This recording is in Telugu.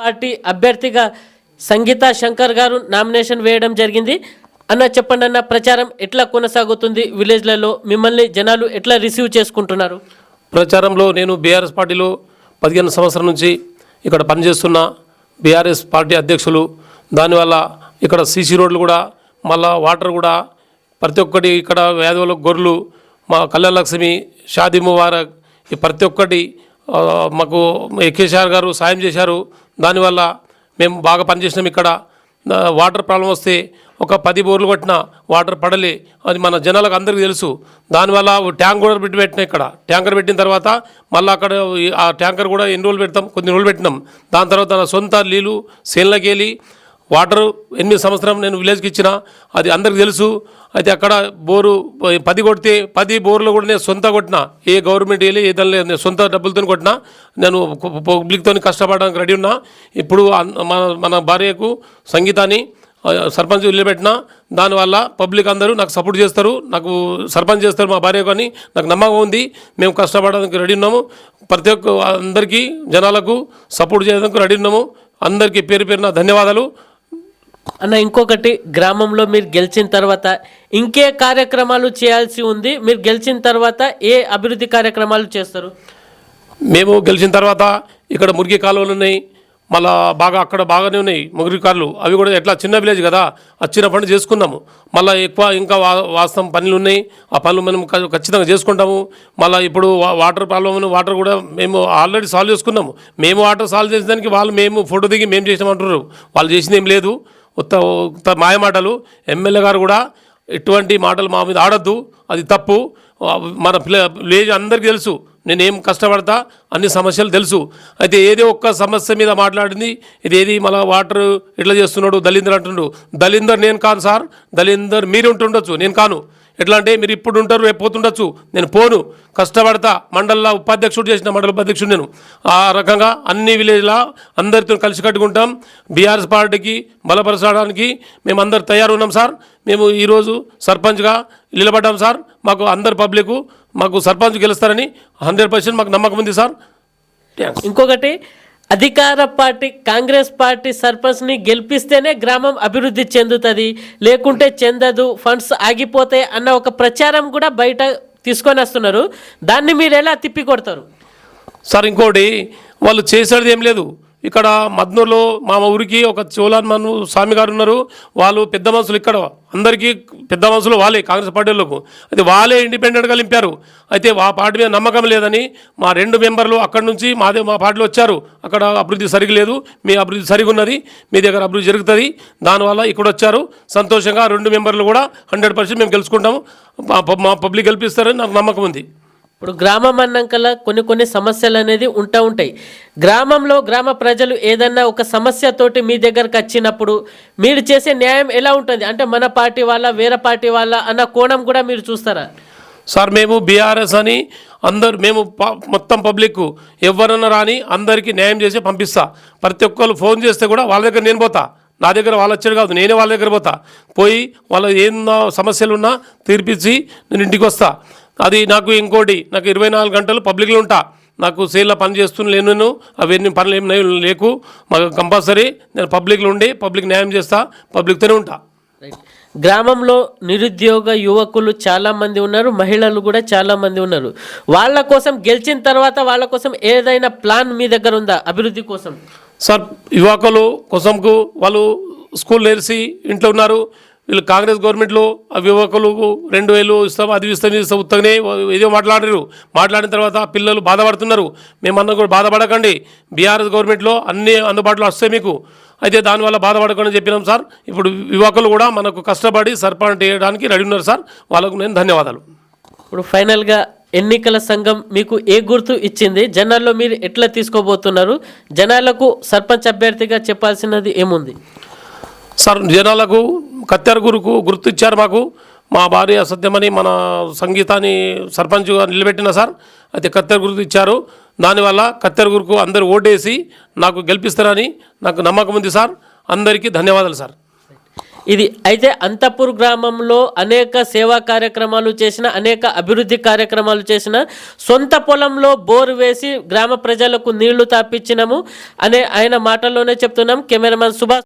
పార్టీ అభ్యర్థిగా సంగీత శంకర్ గారు నామినేషన్ వేయడం జరిగింది. అన్న చెప్పండి అన్న ప్రచారం ఎట్లా కొనసాగుతుంది? విలేజ్లలో మిమ్మల్ని జనాలు ఎట్లా రిసీవ్ చేసుకుంటున్నారు? ప్రచారంలో నేను బీఆర్ఎస్ పార్టీలో పదిహేను సంవత్సరం నుంచి ఇక్కడ పనిచేస్తున్న బీఆర్ఎస్ పార్టీ అధ్యక్షులు దానివల్ల ఇక్కడ సీసీ రోడ్లు కూడా మళ్ళా వాటర్ కూడా ప్రతి ఒక్కటి ఇక్కడ వేదవుల గొర్రెలు మా కళ్యాణ లక్ష్మి షాదీ ముబారక్ ఈ ప్రతి ఒక్కటి మాకు కేసీఆర్ గారు సాయం చేశారు. దానివల్ల మేము బాగా పనిచేసినాం ఇక్కడ. వాటర్ ప్రాబ్లం వస్తే ఒక పది బోర్లు కొట్టిన వాటర్ పడలే అది మన జనాలకు అందరికీ తెలుసు. దానివల్ల ట్యాంక్ కూడా పెట్టి పెట్టినా ఇక్కడ. ట్యాంకర్ పెట్టిన తర్వాత మళ్ళీ అక్కడ ఆ ట్యాంకర్ కూడా ఎన్ని రోజులు పెడతాం? కొన్ని రోజులు పెట్టినాం. దాని తర్వాత నా సొంత నీళ్ళు సేన్లకి వెళ్ళి వాటర్ ఎనిమిది సంవత్సరం నేను విలేజ్కి ఇచ్చిన అది అందరికి తెలుసు. అయితే అక్కడ బోరు పది కొడితే పది బోర్లు కూడా నేను సొంత కొట్టిన. ఏ గవర్నమెంట్ వెళ్ళి ఏదైనా లేదు నేను సొంత డబ్బులతో కొట్టిన. నేను పబ్లిక్తో కష్టపడడానికి రెడీ ఉన్నా. ఇప్పుడు అన్- మన మన భార్యకు సంగీతాన్ని సర్పంచ్ నిలబెట్టిన. దానివల్ల పబ్లిక్ అందరూ నాకు సపోర్ట్ చేస్తారు. నాకు సర్పంచ్ చేస్తారు మా భార్య కానీ. నాకు నమ్మకం ఉంది. మేము కష్టపడడానికి రెడీ ఉన్నాము. ప్రతి ఒక్క అందరికీ జనాలకు సపోర్ట్ చేయడానికి రెడీ ఉన్నాము. అందరికీ పేరు పేరున ధన్యవాదాలు. అన్న ఇంకొకటి గ్రామంలో మీరు గెలిచిన తర్వాత ఇంకే కార్యక్రమాలు చేయాల్సి ఉంది. మీరు గెలిచిన తర్వాత ఏ అభివృద్ధి కార్యక్రమాలు చేస్తారు? మేము గెలిచిన తర్వాత ఇక్కడ మురిగి కాలువలు ఉన్నాయి. మళ్ళా బాగా అక్కడ బాగానే ఉన్నాయి మురిగి కాలువలు అవి కూడా ఎట్లా చిన్న విలేజ్ కదా చిన్న పని చేసుకున్నాము. మళ్ళీ ఎక్కువ ఇంకా వా వాస్తవం పనులు ఉన్నాయి. ఆ పనులు మనం ఖచ్చితంగా చేసుకుంటాము. మళ్ళీ ఇప్పుడు వాటర్ ప్రాబ్లం వాటర్ కూడా మేము ఆల్రెడీ సాల్వ్ చేసుకున్నాము. మేము వాటర్ సాల్వ్ చేసేదానికి వాళ్ళు మేము ఫోటో దిగి మేము చేసినామంటున్నారు. వాళ్ళు చేసింది ఏం లేదు. కొత్త మాయ మాటలు ఎమ్మెల్యే గారు కూడా ఎటువంటి మాటలు మా మీద ఆడొద్దు అది తప్పు. మన ప్లే విలేజ్ అందరికీ తెలుసు నేను ఏం కష్టపడతా అన్ని సమస్యలు తెలుసు. అయితే ఏదో ఒక్క సమస్య మీద మాట్లాడింది ఇది ఏది మళ్ళీ వాటర్ ఇట్లా చేస్తున్నాడు దళిందర్ అంటున్నాడు దళిందర్ నేను కాను సార్ దళిందర్ మీరు ఉంటుండొచ్చు నేను కాను. ఎట్లా అంటే మీరు ఇప్పుడు ఉంటారు రేపు పోతుండొచ్చు. నేను పోను. కష్టపడతా. మండలంలో ఉపాధ్యక్షుడు చేసిన మండల ఉపాధ్యక్షుడు నేను. ఆ రకంగా అన్ని విలేజ్లా అందరితో కలిసి కట్టుకుంటాం. బీఆర్ఎస్ పార్టీకి బలపరచడానికి మేము అందరు తయారు ఉన్నాం సార్. మేము ఈరోజు సర్పంచ్గా నిలబడ్డాం సార్. మాకు అందరు పబ్లిక్ మాకు సర్పంచ్ గెలుస్తారని హండ్రెడ్ పర్సెంట్ మాకు నమ్మకం ఉంది సార్. థ్యాంక్స్ ఇంకొకటి అధికార పార్టీ కాంగ్రెస్ పార్టీ సర్పంచ్ని గెలిపిస్తేనే గ్రామం అభివృద్ధి చెందుతుంది. లేకుంటే చెందదు ఫండ్స్ ఆగిపోతాయి అన్న ఒక ప్రచారం కూడా బయట తీసుకొని వస్తున్నారు. దాన్ని మీరు ఎలా తిప్పికొడతారు? సార్ ఇంకోటి వాళ్ళు చేసేది ఏం లేదు. ఇక్కడ మద్నూరులో మా ఊరికి ఒక చోలాన్ మను స్వామి గారు ఉన్నారు. వాళ్ళు పెద్ద మనుషులు ఇక్కడ. అందరికీ పెద్ద మనుషులు వాళ్ళే కాంగ్రెస్ పార్టీలకు అయితే వాళ్ళే ఇండిపెండెంట్గా నింపారు. అయితే ఆ పార్టీ మీద నమ్మకం లేదని మా రెండు మెంబర్లు అక్కడి నుంచి మాదే మా పార్టీలో వచ్చారు. అక్కడ అభివృద్ధి సరిగా లేదు. మీ అభివృద్ధి సరిగా ఉన్నది. మీ దగ్గర అభివృద్ధి జరుగుతుంది. దానివల్ల ఇక్కడ వచ్చారు. సంతోషంగా రెండు మెంబర్లు కూడా హండ్రెడ్ పర్సెంట్ మేము గెలుచుకుంటాము. మా- మా పబ్లిక్ గెలిపిస్తారని నాకు నమ్మకం ఉంది. ఇప్పుడు గ్రామం అన్నాకల కొన్ని కొన్ని సమస్యలు అనేది ఉంటా ఉంటాయి. గ్రామంలో గ్రామ ప్రజలు ఏదన్నా ఒక సమస్యతోటి మీ దగ్గరకు వచ్చినప్పుడు మీరు చేసే న్యాయం ఎలా ఉంటుంది? అంటే మన పార్టీ వాళ్ళ వేరే పార్టీ వాళ్ళ అన్న కోణం కూడా మీరు చూస్తారా? సార్ మేము బీఆర్ఎస్ అని అందరు మేము మొత్తం పబ్లిక్ ఎవరన్నా రాని అందరికీ న్యాయం చేసి పంపిస్తా. ప్రతి ఒక్కరు ఫోన్ చేస్తే కూడా వాళ్ళ దగ్గర నేను పోతా. నా దగ్గర వాళ్ళు వచ్చారు కాదు నేనే వాళ్ళ దగ్గర పోతా. పోయి వాళ్ళ ఏం సమస్యలు ఉన్నా తీర్పించి నేను ఇంటికి వస్తా. అది నాకు ఇంకోటి నాకు ఇరవై నాలుగు గంటలు పబ్లిక్లో ఉంటా. నాకు సేల్లో పని చేస్తున్న లేను నేను అవన్నీ పనులు ఏం లేవు- లేకు. మాకు కంపల్సరీ నేను పబ్లిక్లో ఉండి పబ్లిక్ న్యాయం చేస్తా పబ్లిక్తోనే ఉంటా. గ్రామంలో నిరుద్యోగ యువకులు చాలా మంది ఉన్నారు మహిళలు కూడా చాలా మంది ఉన్నారు. వాళ్ళ కోసం గెలిచిన తర్వాత వాళ్ళ కోసం ఏదైనా ప్లాన్ మీ దగ్గర ఉందా అభివృద్ధి కోసం? సార్ యువకులు కోసంకు వాళ్ళు స్కూల్ నేర్చి ఇంట్లో ఉన్నారు వీళ్ళు కాంగ్రెస్ గవర్నమెంట్లో యువకులకు రెండు వేలు ఇస్తాం అది ఇస్తాం ఇది ఇస్తాం ఉత్తగానే ఏదో మాట్లాడారు మాట్లాడిన తర్వాత పిల్లలు బాధపడుతున్నారు. మేమన్నా కూడా బాధపడకండి. బీఆర్ఎస్ గవర్నమెంట్లో అన్ని అందుబాటులో వస్తాయి మీకు. అయితే దానివల్ల బాధపడకండి చెప్పినాం సార్. ఇప్పుడు యువకులు కూడా మనకు కష్టపడి సర్పంచ్ చేయడానికి రెడీ ఉన్నారు సార్. వాళ్ళకు నేను ధన్యవాదాలు. ఇప్పుడు ఫైనల్గా ఎన్నికల సంఘం మీకు ఏ గుర్తు ఇచ్చింది? జనాల్లో మీరు ఎట్లా తీసుకోబోతున్నారు? జనాలకు సర్పంచ్ అభ్యర్థిగా చెప్పాల్సినది ఏముంది? సార్ జనాలకు కత్తెర గురుకు గుర్తు ఇచ్చారు మాకు. మా భార్య సత్యమని మన సంగీతాన్ని సర్పంచ్గా నిలబెట్టిన సార్. అయితే కత్తెర గుర్తు ఇచ్చారు. దానివల్ల కత్తెర గురుకు అందరూ ఓటేసి నాకు గెలిపిస్తారని నాకు నమ్మకం ఉంది సార్. అందరికీ ధన్యవాదాలు సార్. ఇది అయితే అంతపూర్ గ్రామంలో అనేక సేవా కార్యక్రమాలు చేసిన అనేక అభివృద్ధి కార్యక్రమాలు చేసిన సొంత పొలంలో బోరు వేసి గ్రామ ప్రజలకు నీళ్ళు తాపించినాము అనే ఆయన మాటల్లోనే చెప్తున్నాం. కెమెరామెన్ సుభాష్